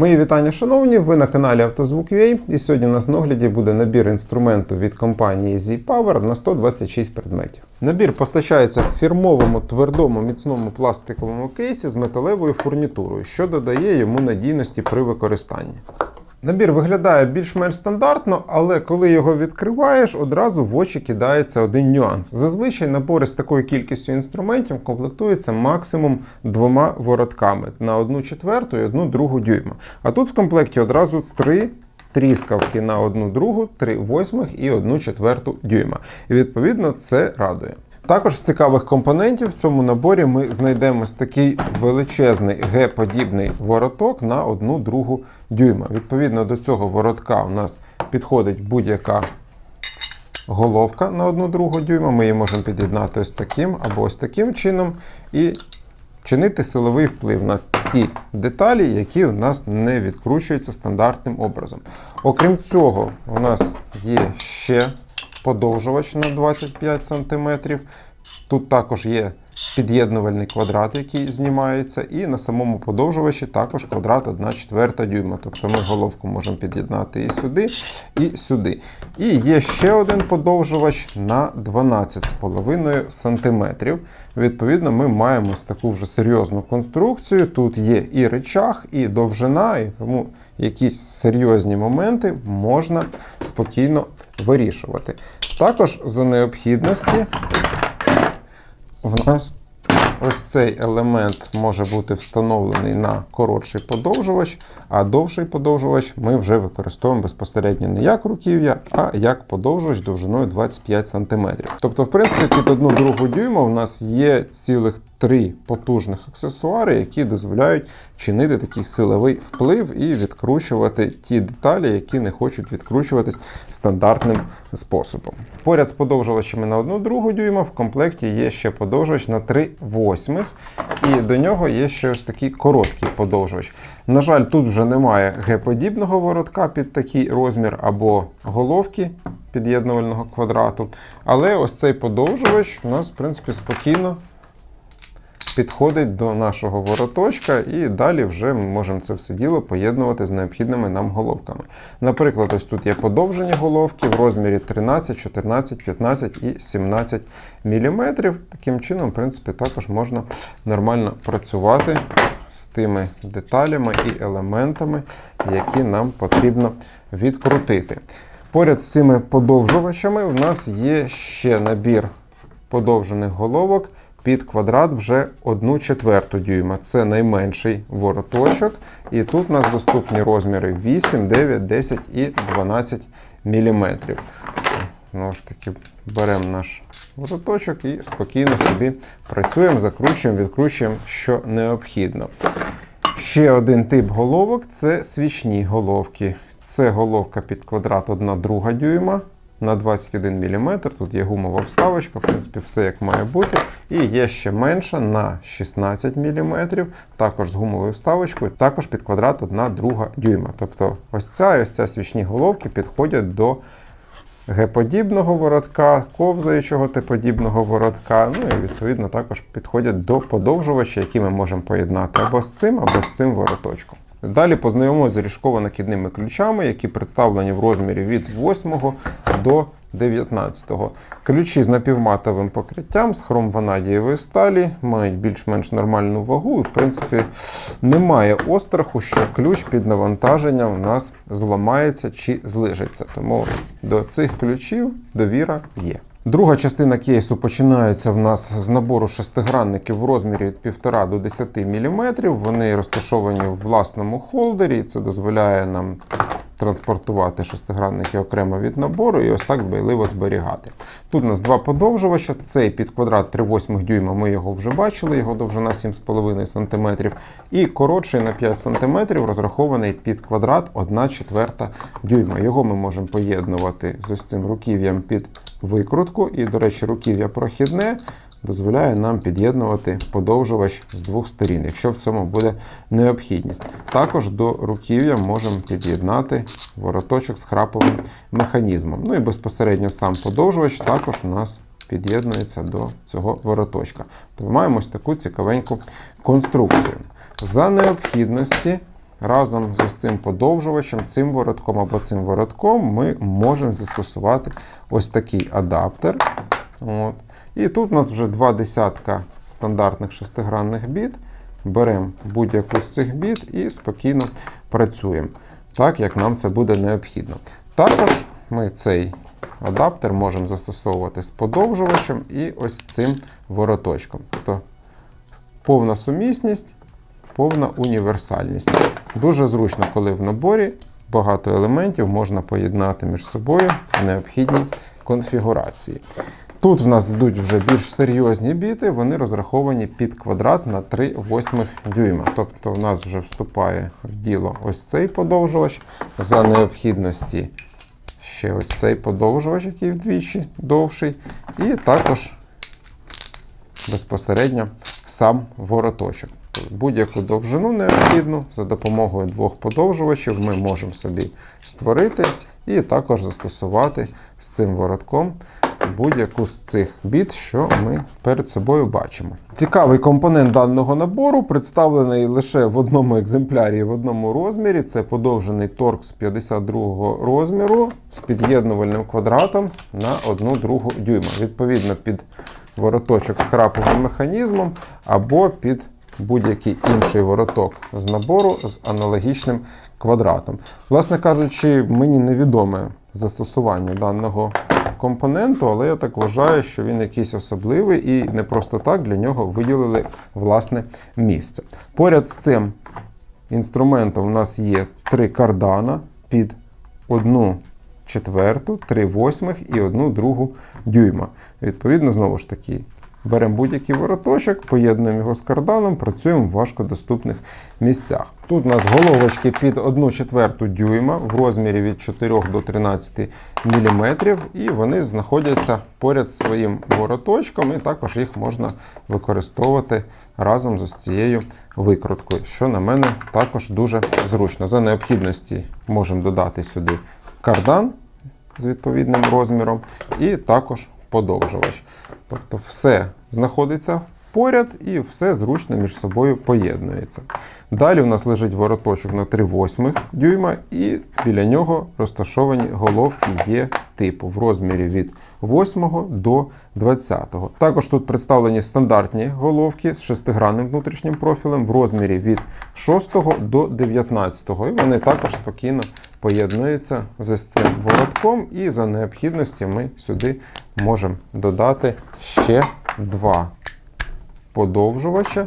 Мої вітання, шановні! Ви на каналі Автозвук.ua і сьогодні у нас на огляді буде набір інструменту від компанії Z-Power на 126 предметів. Набір постачається в фірмовому твердому міцному пластиковому кейсі з металевою фурнітурою, що додає йому надійності при використанні. Набір виглядає більш-менш стандартно, але коли його відкриваєш, одразу в очі кидається один нюанс. Зазвичай набори з такою кількістю інструментів комплектуються максимум двома воротками на одну четверту і одну другу дюйма. А тут в комплекті одразу три. Тріскавки на одну другу, три восьмих і одну четверту дюйма. І відповідно це радує. Також з цікавих компонентів в цьому наборі ми знайдемо такий величезний Г-подібний вороток на одну другу дюйма. Відповідно до цього воротка у нас підходить будь-яка головка на одну другу дюйма. Ми її можемо під'єднати ось таким або ось таким чином і чинити силовий вплив на ті деталі, які у нас не відкручуються стандартним образом. Окрім цього, у нас є ще подовжувач на 25 см. Тут також є під'єднувальний квадрат, який знімається, і на самому подовжувачі також квадрат 1 четверта дюйма. Тобто ми головку можемо під'єднати і сюди, і сюди. І є ще один подовжувач на 12,5 см. Відповідно, ми маємо таку вже серйозну конструкцію. Тут є і речах, і довжина, і тому якісь серйозні моменти можна спокійно вирішувати. Також за необхідності в нас ось цей елемент може бути встановлений на коротший подовжувач, а довший подовжувач ми вже використовуємо безпосередньо не як руків'я, а як подовжувач довжиною 25 см. Тобто, в принципі, під одну другу дюйма в нас є цілих три потужних аксесуари, які дозволяють чинити такий силовий вплив і відкручувати ті деталі, які не хочуть відкручуватись стандартним способом. Поряд з подовжувачами на одну другу дюйма в комплекті є ще подовжувач на 3 восьмих, і до нього є ще ось такий короткий подовжувач. На жаль, тут вже немає Г-подібного воротка під такий розмір або головки під'єднувального квадрату. Але ось цей подовжувач у нас, в принципі, спокійно підходить до нашого вороточка, і далі вже ми можемо це все діло поєднувати з необхідними нам головками. Наприклад, ось тут є подовжені головки в розмірі 13, 14, 15 і 17 мм. Таким чином, в принципі, також можна нормально працювати з тими деталями і елементами, які нам потрібно відкрутити. Поряд з цими подовжувачами у нас є ще набір подовжених головок під квадрат вже 1 четверту дюйма. Це найменший вороточок. І тут у нас доступні розміри 8, 9, 10 і 12 мм. Знову ж таки, беремо наш вороточок і спокійно собі працюємо, закручуємо, відкручуємо, що необхідно. Ще один тип головок це свічні головки. Це головка під квадрат 1 друга дюйма на 21 мм. Тут є гумова вставочка, в принципі, все як має бути. І є ще менша на 16 мм, також з гумовою вставочкою, також під квадрат 1 друга дюйма. Тобто ось ця і ось ця свічні головки підходять до Г-подібного воротка, ковзаючого Т-подібного воротка. Ну і відповідно також підходять до подовжувача, які ми можемо поєднати або з цим, або з цим вороточком. Далі познайомимося з ріжково-накидними ключами, які представлені в розмірі від 8 до 19. Ключі з напівматовим покриттям з хромванадієвої сталі мають більш-менш нормальну вагу. І, в принципі, немає остраху, що ключ під навантаженням у нас зламається чи злижиться. Тому до цих ключів довіра є. Друга частина кейсу починається в нас з набору шестигранників в розмірі від 1,5 до 10 мм. Вони розташовані в власному холдері. Це дозволяє нам транспортувати шестигранники окремо від набору і ось так дбайливо зберігати. Тут у нас два подовжувача. Цей під квадрат 3,8 дюйма, ми його вже бачили, його довжина 7,5 см. І коротший на 5 см розрахований під квадрат 1 четверта дюйма. Його ми можемо поєднувати з ось цим руків'ям під викрутку. І, до речі, руків'я прохідне дозволяє нам під'єднувати подовжувач з двох сторін, якщо в цьому буде необхідність. Також до руків'я можемо під'єднати вороточок з храповим механізмом. Ну і безпосередньо сам подовжувач також у нас під'єднується до цього вороточка. То ми маємо ось таку цікавеньку конструкцію. За необхідності разом з цим подовжувачем, цим воротком або цим воротком ми можемо застосувати ось такий адаптер. От. І тут у нас вже два десятка стандартних шестигранних біт. Беремо будь-яку з цих біт і спокійно працюємо, так як нам це буде необхідно. Також ми цей адаптер можемо застосовувати з подовжувачем і ось цим вороточком. Тобто повна сумісність, повна універсальність. Дуже зручно, коли в наборі багато елементів можна поєднати між собою в необхідній конфігурації. Тут в нас йдуть вже більш серйозні біти, вони розраховані під квадрат на 3 восьмих дюйма. Тобто в нас вже вступає в діло ось цей подовжувач за необхідності. Ще ось цей подовжувач, який вдвічі довший. І також безпосередньо сам вороточок. Будь-яку довжину необхідну за допомогою двох подовжувачів ми можемо собі створити і також застосувати з цим воротком будь-яку з цих біт, що ми перед собою бачимо. Цікавий компонент даного набору представлений лише в одному екземплярі в одному розмірі. Це подовжений торкс 52 розміру з під'єднувальним квадратом на 1 другу дюйма. Відповідно, під вороточок з храповим механізмом або під будь-який інший вороток з набору з аналогічним квадратом. Власне кажучи, мені невідоме застосування даного компоненту, але я так вважаю, що він якийсь особливий і не просто так для нього виділили власне місце. Поряд з цим інструментом у нас є три кардана під одну четверту, три восьмих і одну другу дюйма. Відповідно, знову ж таки, беремо будь-який вороточок, поєднуємо його з карданом, працюємо в важкодоступних місцях. Тут у нас головочки під 1 четверту дюйма в розмірі від 4 до 13 мм, і вони знаходяться поряд з своїм вороточком, і також їх можна використовувати разом з цією викруткою, що на мене також дуже зручно. За необхідності можемо додати сюди кардан з відповідним розміром, і також подовжувач. Тобто все знаходиться поряд і все зручно між собою поєднується. Далі у нас лежить вороточок на 3 восьмих дюйма, і біля нього розташовані головки є типу в розмірі від 8 до 20. Також тут представлені стандартні головки з шестигранним внутрішнім профілем в розмірі від 6 до 19. І вони також спокійно поєднуються з цим воротком, і за необхідності ми сюди можемо додати ще два подовжувача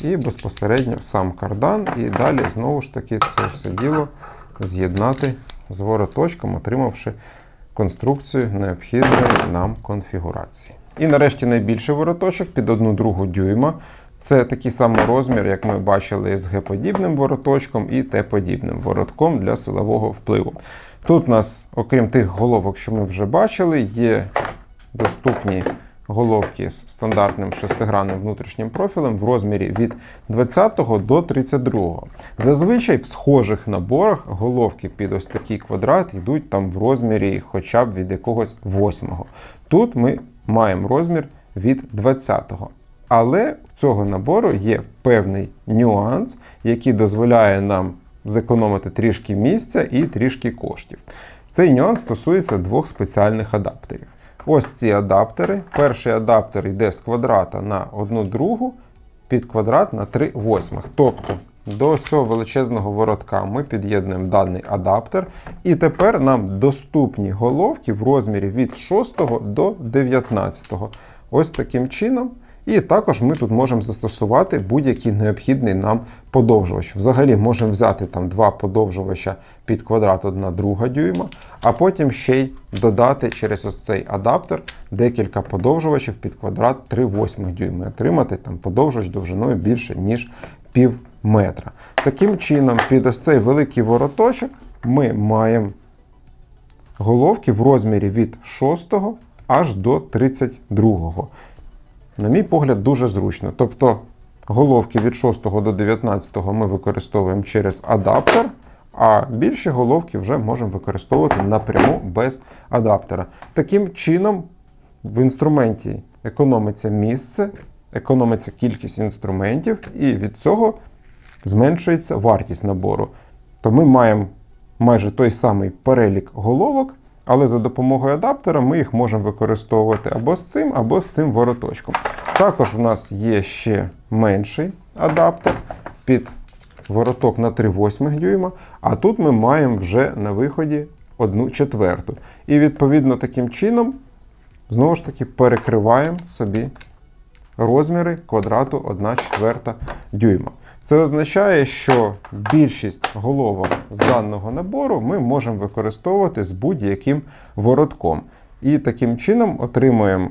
і безпосередньо сам кардан. І далі знову ж таки це все діло з'єднати з вороточком, отримавши конструкцію необхідної нам конфігурації. І нарешті найбільший вороточок під 1 другу дюйма. Це такий самий розмір, як ми бачили з Г-подібним вороточком і Т-подібним воротком для силового впливу. Тут у нас, окрім тих головок, що ми вже бачили, є доступні головки з стандартним шестигранним внутрішнім профілем в розмірі від 20 до 32. Зазвичай в схожих наборах головки під ось такий квадрат йдуть там в розмірі хоча б від якогось 8. Тут ми маємо розмір від 20. Але в цього набору є певний нюанс, який дозволяє нам зекономити трішки місця і трішки коштів. Цей нюанс стосується двох спеціальних адаптерів. Ось ці адаптери. Перший адаптер йде з квадрата на 1 другу, під квадрат на 3 восьмих. Тобто до цього величезного воротка ми під'єднуємо даний адаптер. І тепер нам доступні головки в розмірі від 6 до 19. Ось таким чином. І також ми тут можемо застосувати будь-який необхідний нам подовжувач. Взагалі можемо взяти там два подовжувача під квадрат 1 друга дюйма, а потім ще й додати через ось цей адаптер декілька подовжувачів під квадрат 3 восьмих дюйма. І отримати там подовжувач довжиною більше, ніж пів метра. Таким чином, під ось цей великий вороточок ми маємо головки в розмірі від 6 аж до 32. На мій погляд, дуже зручно. Тобто головки від 6 до 19 ми використовуємо через адаптер, а більші головки вже можемо використовувати напряму без адаптера. Таким чином, в інструменті економиться місце, економиться кількість інструментів, і від цього зменшується вартість набору. То ми маємо майже той самий перелік головок, але за допомогою адаптера ми їх можемо використовувати або з цим, або з цим вороточком. Також у нас є ще менший адаптер під вороток на 3,8 дюйма, а тут ми маємо вже на виході 1 четверту. І відповідно таким чином, знову ж таки, перекриваємо собі розміри квадрату 1 четверта дюйма. Це означає, що більшість головок з даного набору ми можемо використовувати з будь-яким воротком. І таким чином отримуємо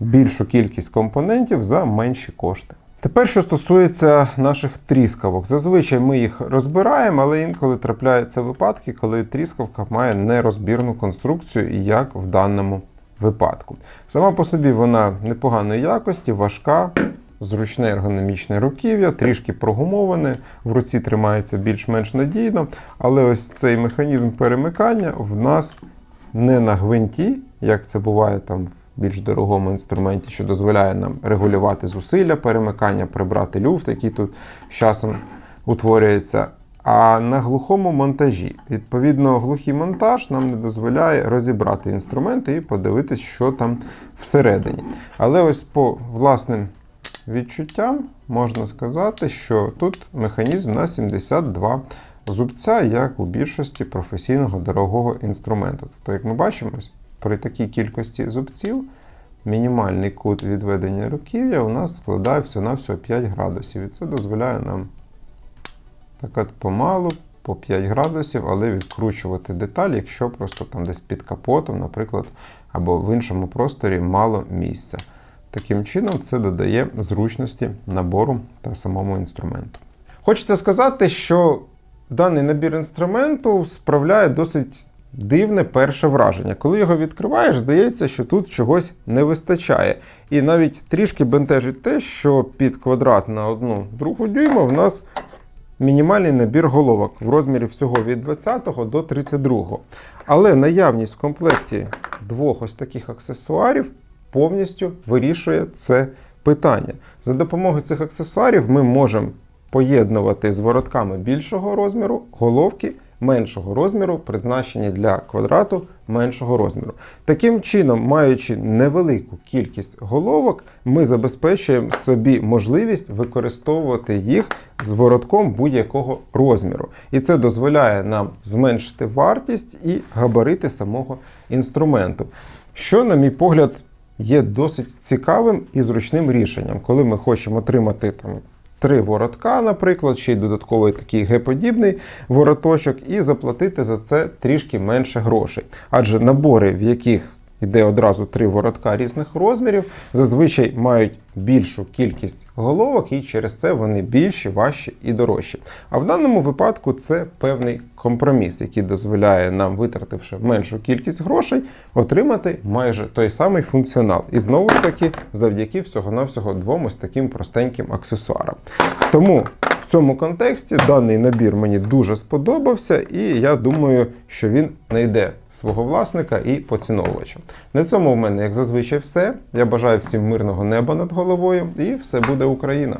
більшу кількість компонентів за менші кошти. Тепер, що стосується наших тріскавок. Зазвичай ми їх розбираємо, але інколи трапляються випадки, коли тріскавка має нерозбірну конструкцію, як в даному випадку. Сама по собі вона непоганої якості, важка, зручне ергономічне руків'я, трішки прогумоване, в руці тримається більш-менш надійно, але ось цей механізм перемикання в нас не на гвинті, як це буває там в більш дорогому інструменті, що дозволяє нам регулювати зусилля перемикання, прибрати люфт, який тут з часом утворюється. А на глухому монтажі. Відповідно, глухий монтаж нам не дозволяє розібрати інструменти і подивитись, що там всередині. Але ось по власним відчуттям можна сказати, що тут механізм на 72 зубця, як у більшості професійного дорогого інструменту. Тобто, як ми бачимо, при такій кількості зубців мінімальний кут відведення руків'я у нас складає всього-навсього 5 градусів. І це дозволяє нам так от помалу, по 5 градусів, але відкручувати деталь, якщо просто там десь під капотом, наприклад, або в іншому просторі мало місця. Таким чином, це додає зручності набору та самому інструменту. Хочеться сказати, що даний набір інструменту справляє досить дивне перше враження. Коли його відкриваєш, здається, що тут чогось не вистачає. І навіть трішки бентежить те, що під квадрат на одну другу дюйма в нас мінімальний набір головок в розмірі всього від 20 до 32. Але наявність в комплекті двох ось таких аксесуарів повністю вирішує це питання. За допомогою цих аксесуарів ми можемо поєднувати з воротками більшого розміру головки меншого розміру, призначені для квадрату меншого розміру. Таким чином, маючи невелику кількість головок, ми забезпечуємо собі можливість використовувати їх з воротком будь-якого розміру. І це дозволяє нам зменшити вартість і габарити самого інструменту. Що, на мій погляд, є досить цікавим і зручним рішенням, коли ми хочемо отримати там. Три воротка, наприклад, ще й додатковий такий Г-подібний вороточок, і заплатити за це трішки менше грошей. Адже набори, в яких йде одразу три воротка різних розмірів, зазвичай мають більшу кількість головок, і через це вони більші, важчі і дорожчі. А в даному випадку це певний компроміс, який дозволяє нам, витративши меншу кількість грошей, отримати майже той самий функціонал. І знову ж таки, завдяки всього-навсього двом ось таким простеньким аксесуарам. Тому цьому контексті даний набір мені дуже сподобався, і я думаю, що він знайде свого власника і поціновувача. На цьому в мене, як зазвичай, все. Я бажаю всім мирного неба над головою, і все буде Україна!